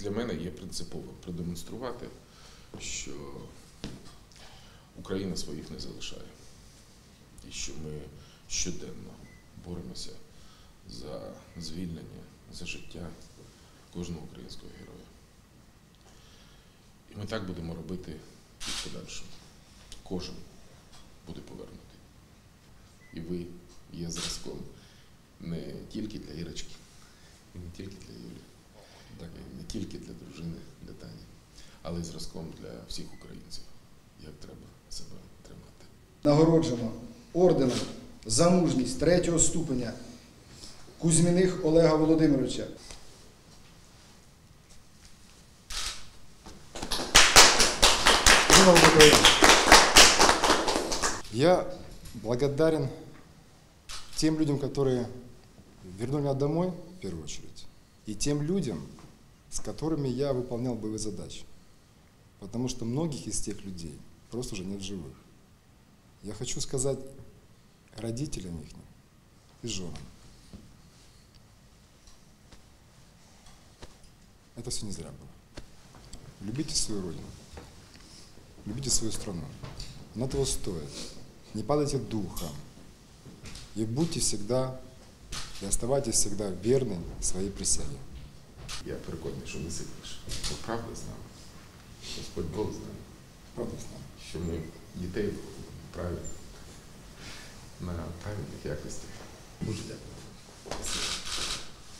Для мене є принципово продемонструвати, що Україна своїх не залишає. І що ми щоденно боремося за звільнення, за життя кожного українського героя. І ми так будемо робити і в подальшому. Кожен буде повернутий. І ви є зразком не тільки для Ірочки, і не тільки для Юлі, так, і не тільки для дружини, для Тані, але й зразком для всіх українців, як треба себе тримати. Нагороджено орденом за мужність третього ступеня Кузьміних Олега Володимировича. Я благодарен тем людям, которые вернули меня домой, в первую очередь, и тем людям, с которыми я выполнял боевые задачи. Потому что многих из тех людей просто уже нет живых. Я хочу сказать родителям их и женам. Это все не зря было. Любите свою родину. Любите свою страну. Она того стоит. Не падайте духом. И будьте всегда, и оставайтесь всегда верны своей присяге. Я переконаний, що не сильніше. Бо правда з нами. Господь Бог з нами. Правда з нами. Що ми дітей правильно, на правильних якостях. Дуже дякую.